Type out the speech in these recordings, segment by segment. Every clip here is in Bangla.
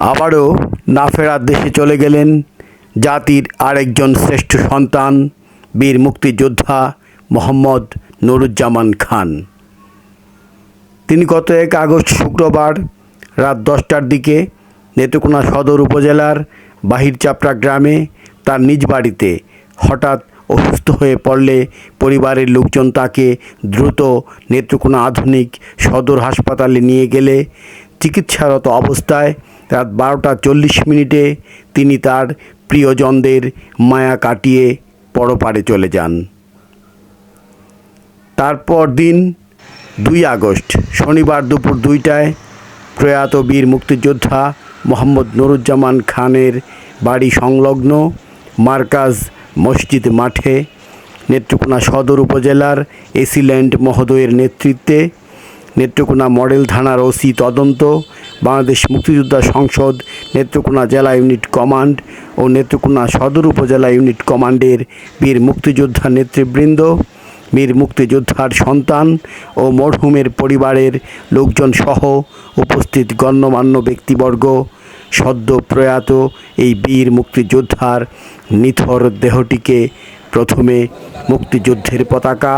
আবারও না ফেরার দেশে চলে গেলেন জাতির আরেকজন শ্রেষ্ঠ সন্তান, বীর মুক্তিযোদ্ধা মোহাম্মদ নুরুজ্জামান খান। তিনি গত এক আগস্ট শুক্রবার রাত দশটার দিকে নেত্রকোনা সদর উপজেলার বাহিরচাপড়া গ্রামে তার নিজ বাড়িতে হঠাৎ অসুস্থ হয়ে পড়লে পরিবারের লোকজন তাকে দ্রুত নেত্রকোনা আধুনিক সদর হাসপাতালে নিয়ে গেলে চিকিৎসারত অবস্থায় রাত বারোটা চল্লিশ মিনিটে তিনি তার প্রিয়জনদের মায়া কাটিয়ে পরপারে চলে যান। তারপর দিন দুই আগস্ট, শনিবার দুপুর দুইটায় প্রয়াত বীর মুক্তিযোদ্ধা মোহাম্মদ নুরুজ্জামান খানের বাড়ি সংলগ্ন মার্কাজ মসজিদ মাঠে নেত্রকোনা সদর উপজেলার এসিল্যান্ড মহোদয়ের নেতৃত্বে নেত্রকোনা মডেল থানার ওসি তদন্ত, বাংলাদেশ মুক্তিযোদ্ধা সংসদ নেত্রকোনা জেলা ইউনিট কমান্ড ও নেত্রকোনা সদর উপজেলা ইউনিট কমান্ডের বীর মুক্তিযোদ্ধা নেতৃবৃন্দ, বীর মুক্তিযোদ্ধার সন্তান ও মরহুমের পরিবারের লোকজন সহ উপস্থিত গণ্যমান্য ব্যক্তিবর্গ, সদ্য প্রয়াত এই বীর মুক্তিযোদ্ধার নিথর দেহটিকে প্রথমে মুক্তিযুদ্ধের পতাকা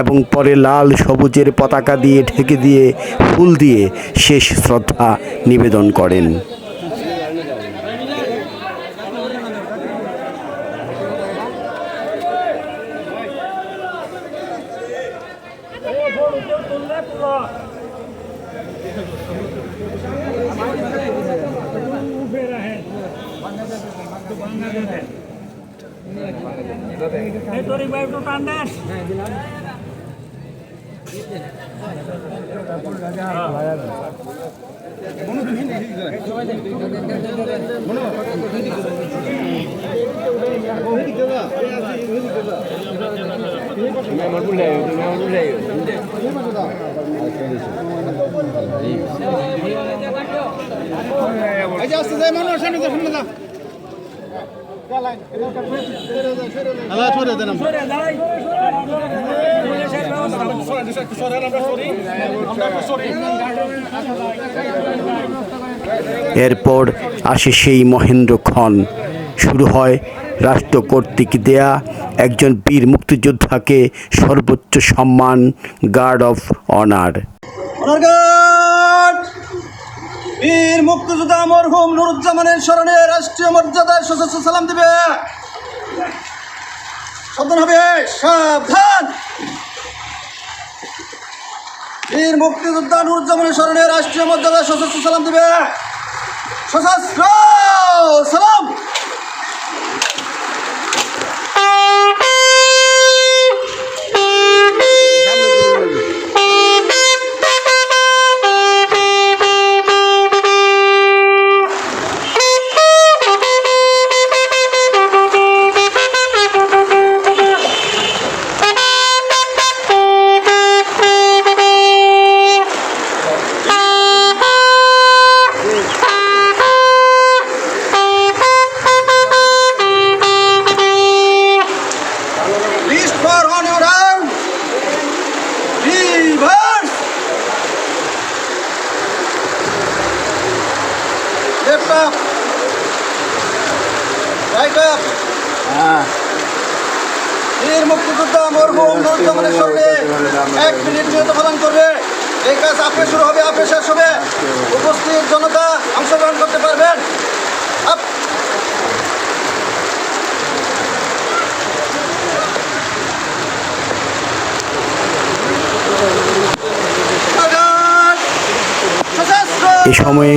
এবং পরে লাল সবুজের পতাকা দিয়ে ঢেকে দিয়ে ফুল দিয়ে শেষ শ্রদ্ধা নিবেদন করেন। এই তোর এই একটু টান দেন এই যে আসতে যাই মানুষ সামনে যা সামনে যা আল্লাহ ছড়ে দেন সরে যাই পুলিশের ব্যবস্থা এরপর আসে সেই মহেন্দ্রক্ষণ শুরু হয় রাষ্ট্র কর্তৃক দেয়া একজন বীর মুক্তিযোদ্ধাকে সর্বোচ্চ সম্মান গার্ড অফ অনার মুক্তিযোদ্ধা মরহুম নুরুজ্জামানের স্মরণে রাষ্ট্রীয় মর্যাদায় সশস্ত্র সালাম দিবে। সাবধান হবে, সাবধান। বীর মুক্তিযোদ্ধা নুরুজ্জামানের স্মরণে রাষ্ট্রীয় মর্যাদায় সশস্ত্র সালাম দিবে। সশস্ত্র সালাম! Left up. Right up. বীর মুক্তিযোদ্ধা মরহুম নুরুজ্জামানের সঙ্গে এক মিনিট নিহত প্রদান করবে এই কাজ আপে শুরু হবে আপে শেষ হবে উপস্থিত জনতা অংশগ্রহণ করতে পারবেন আপ সশস্ত্র এ সময়ে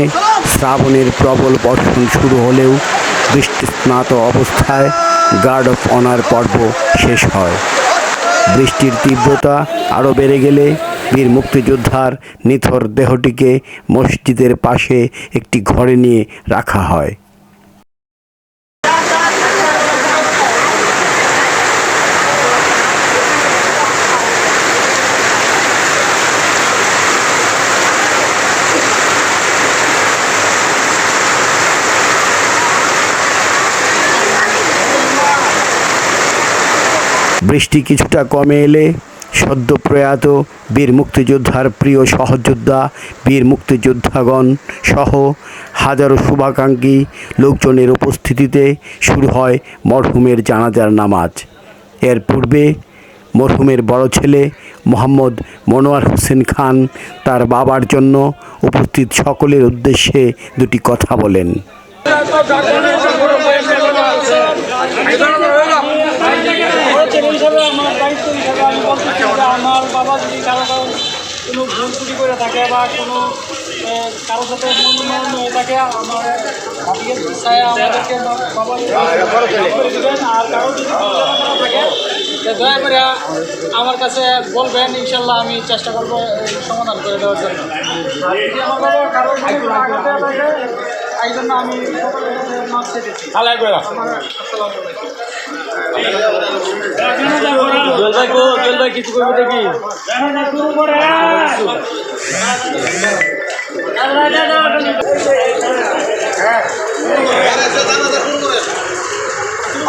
শ্রাবণের প্রবল বর্ষণ শুরু হলেও বৃষ্টি স্নাত অবস্থায় গার্ড অফ অনার পর্ব শেষ হয়। বৃষ্টির তীব্রতা আরও বেড়ে গেলে বীর মুক্তিযোদ্ধার নিথর দেহটিকে মসজিদের পাশে একটি ঘরে নিয়ে রাখা হয়। বৃষ্টি কিছুটা কমে এলে সদ্য প্রয়াত বীর মুক্তিযোদ্ধার প্রিয় সহযোদ্ধা, বীর মুক্তিযোদ্ধাগণ সহ হাজারো শুভাকাঙ্ক্ষী লোকজনের উপস্থিতিতে শুরু হয় মরহুমের জানাজার নামাজ। এর পূর্বে মরহুমের বড় ছেলে মোহাম্মদ মনোয়ার হোসেন খান তার বাবার জন্য উপস্থিত সকলের উদ্দেশ্যে দুটি কথা বলেন ছেলে হিসাবে আমার দায়িত্ব হিসাবে আমি বলতেছি যে আমার বাবা যদি কারও কারও কোনো ভুল ত্রুটি করে থাকে বা কোনো কারোর সাথে মন হয়ে থাকে আমার ভাবিকে ছায় আমাদেরকে বাবা আর কারও যদি থাকে দয়া করে আমার কাছে বলবেন ইনশাল্লাহ আমি চেষ্টা করব সমাধান করে দেওয়ার জন্য। আর যদি আমার বাবা কারোর সাথে কোনো আঘাত দেওয়া থাকে এই জন্য আমি সকলের কাছে মাপ চেয়েছি আসসালামু আলাইকুম। জল ভাই কো জল ভাই কিছু করবে দেখি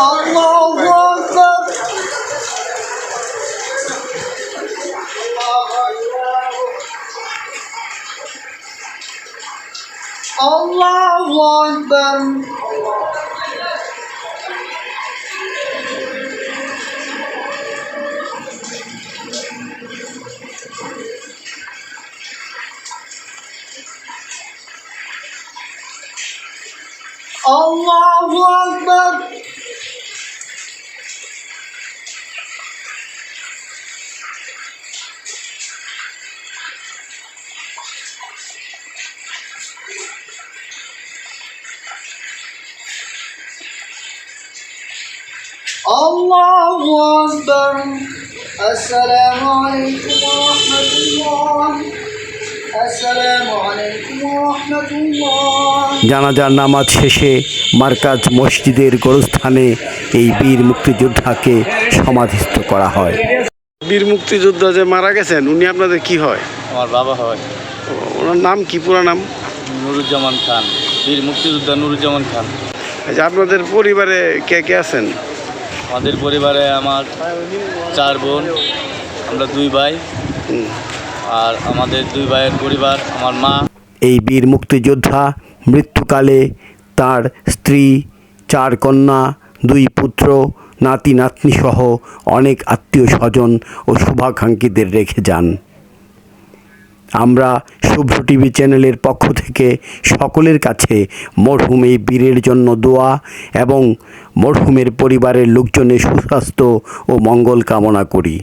আল্লাহু আকবার আল্লাহু আকবার। Allahu Akbar. Allahu Akbar. Assalamu alaikum wa rahmatullah. জানাজার নামাজ শেষে মার্কাজ মসজিদের গোরস্থানে এই বীর মুক্তিযোদ্ধাকে সমাধিস্থ করা হয়। বীর মুক্তিযোদ্ধা যে মারা গেছেন উনি আপনাদের কি হয়? আমার বাবা হয়। ওনার নাম কি পুরো নাম? নুরুজ্জামান খান। বীর মুক্তিযোদ্ধা নুরুজ্জামান খান। আচ্ছা আপনাদের পরিবারে কে কে আছেন? আমাদের পরিবারে আমার চার বোন আমরা দুই ভাই। হুম। আর আমাদের দুই ভাইয়ের পরিবার, আমার মা। এই বীর মুক্তিযোদ্ধা মৃত্যুকালে তার স্ত্রী, চার কন্যা, দুই পুত্র, নাতি, নাতনি সহ অনেক আত্মীয় স্বজন ও শুভাকাঙ্ক্ষীদের রেখে যান। আমরা শুভ্র টিভি চ্যানেলের পক্ষ থেকে সকলের কাছে মরহুম এই বীরের জন্য দোয়া এবং মরহুমের পরিবারের লোকজনের সুস্বাস্থ্য ও মঙ্গল কামনা করি।